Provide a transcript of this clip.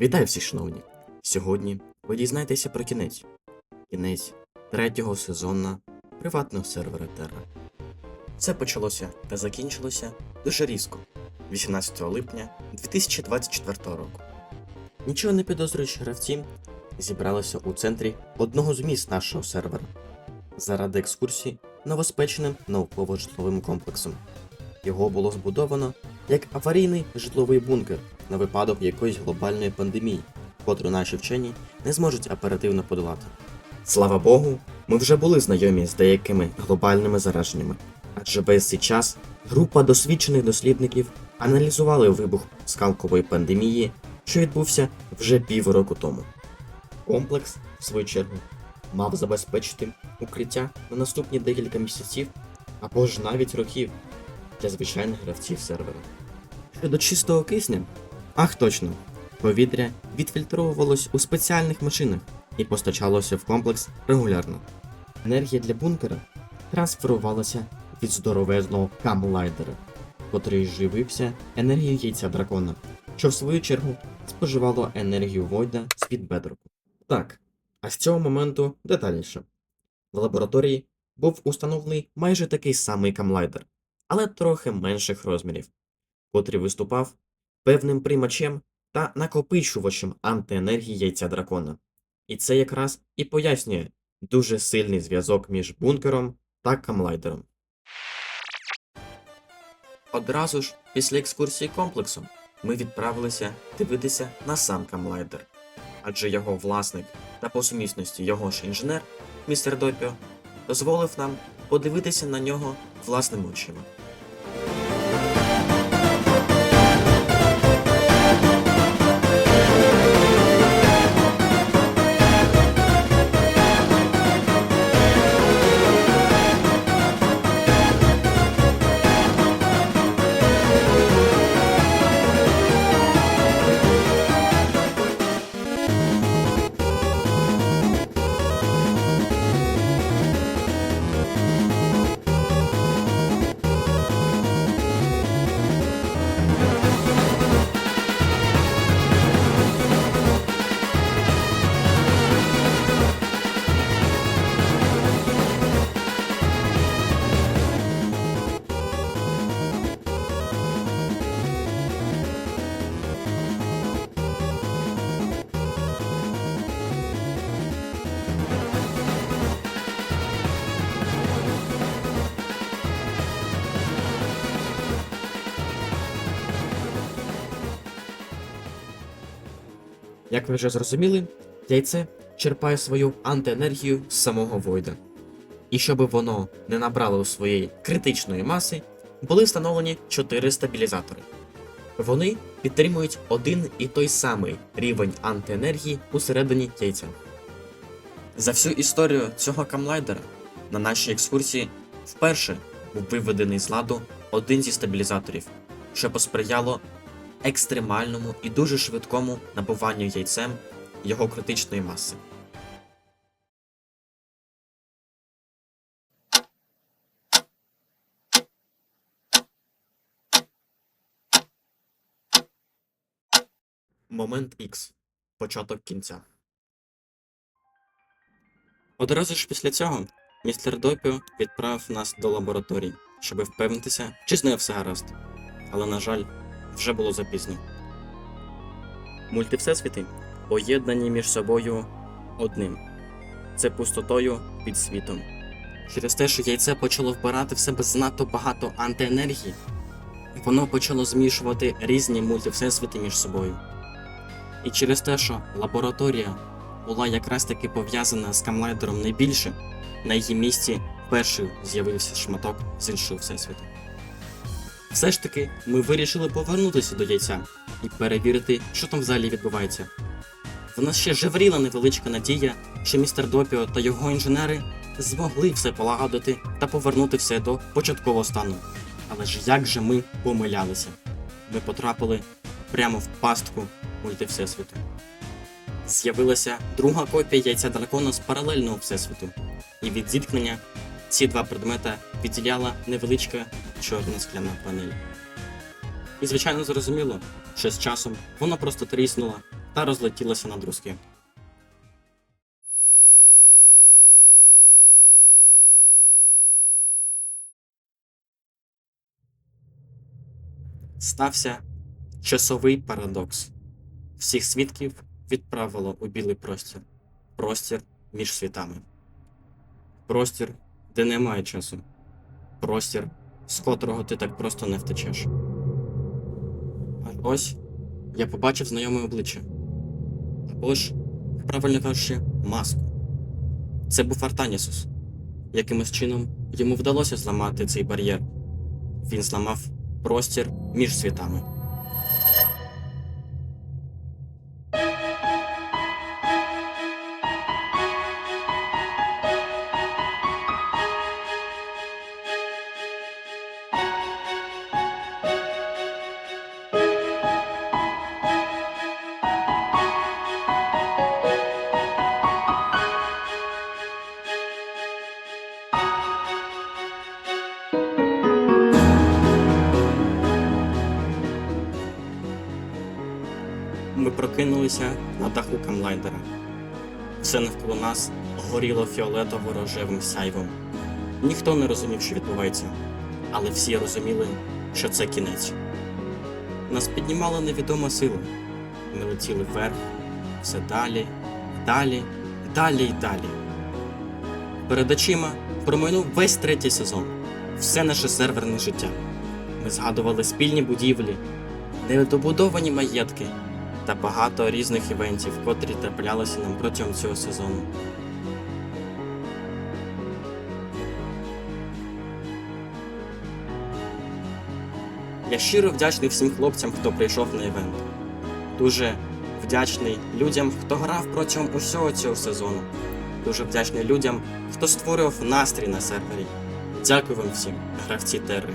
Вітаю всіх, шановні! Сьогодні ви дізнаєтеся про кінець. Кінець третього сезону приватного сервера Terra. Це почалося та закінчилося дуже різко, 18 липня 2024 року. Нічого не підозрюючі гравці зібралися у центрі одного з міст нашого сервера заради екскурсії новоспеченим науково-житловим комплексом. Його було збудовано як аварійний житловий бункер на випадок якоїсь глобальної пандемії, котру наші вчені не зможуть оперативно подолати. Слава Богу, ми вже були знайомі з деякими глобальними зараженнями, адже весь цей час група досвідчених дослідників аналізували вибух скалкової пандемії, що відбувся вже півроку тому. Комплекс, в свою чергу, мав забезпечити укриття на наступні декілька місяців або ж навіть років для звичайних гравців сервера. Щодо чистого кисня, ах точно, повітря відфільтровувалось у спеціальних машинах і постачалося в комплекс регулярно. Енергія для бункера трансферувалася від здоровезного камлайдера, котрий живився енергією яйця дракона, що в свою чергу споживало енергію Войда з-під бедроку. Так, а з цього моменту детальніше. В лабораторії був установлений майже такий самий камлайдер, але трохи менших розмірів, котрий виступав певним приймачем та накопичувачем антиенергії яйця дракона. І це якраз і пояснює дуже сильний зв'язок між бункером та камлайдером. Одразу ж після екскурсії комплексом ми відправилися дивитися на сам камлайдер, адже його власник та по сумісності його ж інженер, містер Допіо, дозволив нам подивитися на нього власними очима. Як ви вже зрозуміли, яйце черпає свою антиенергію з самого Войда. І щоб воно не набрало у своєї критичної маси, були встановлені 4 стабілізатори. Вони підтримують один і той самий рівень антиенергії усередині яйця. За всю історію цього камлайдера на нашій екскурсії вперше був виведений з ладу один зі стабілізаторів, що посприяло екстремальному і дуже швидкому набуванню яйцем його критичної маси. Момент X. Початок кінця. Одразу ж після цього містер Допіо відправив нас до лабораторії, щоб впевнитися, чи з нею все гаразд. Але, на жаль, вже було запізно. Мультивсесвіти поєднані між собою одним це пустотою під світом. Через те, що яйце почало вбирати в себе занадто багато антиенергії, воно почало змішувати різні мультивсесвіти між собою. І через те, що лабораторія була якраз таки пов'язана з камлайдером найбільше, на її місці перший з'явився шматок з іншого всесвіту. Все ж таки, ми вирішили повернутися до яйця і перевірити, що там взагалі відбувається. В нас ще жевріла невеличка надія, що містер Допіо та його інженери змогли все полагодити та повернути все до початкового стану. Але ж як же ми помилялися? Ми потрапили прямо в пастку мультивсесвіту. З'явилася друга копія яйця дракона з паралельного всесвіту, і від зіткнення ці два предмета відділяла невеличка чорна скляна панель. І звичайно зрозуміло, що з часом вона просто тріснула та розлетілася на друзки. Стався часовий парадокс. Всіх свідків відправило у білий простір. Простір між світами. Простір, де немає часу. Простір, з котрого ти так просто не втечеш. Аж ось я побачив знайоме обличчя. Або ж, правильно кажучи, маску. Це був Артанісус. Якимось чином йому вдалося зламати цей бар'єр. Він зламав простір між світами. Ми прокинулися на даху камлайдера. Все навколо нас горіло фіолетово-рожевим сяйвом. Ніхто не розумів, що відбувається, але всі розуміли, що це кінець. Нас піднімала невідома сила. Ми летіли вверх, все далі, далі, далі й далі. Перед очима промайнув весь третій сезон, все наше серверне життя. Ми згадували спільні будівлі, недобудовані маєтки та багато різних івентів, котрі траплялися нам протягом цього сезону. Я щиро вдячний всім хлопцям, хто прийшов на івент. Дуже вдячний людям, хто грав протягом усього цього сезону. Дуже вдячний людям, хто створював настрій на сервері. Дякую вам всім, гравці Терри.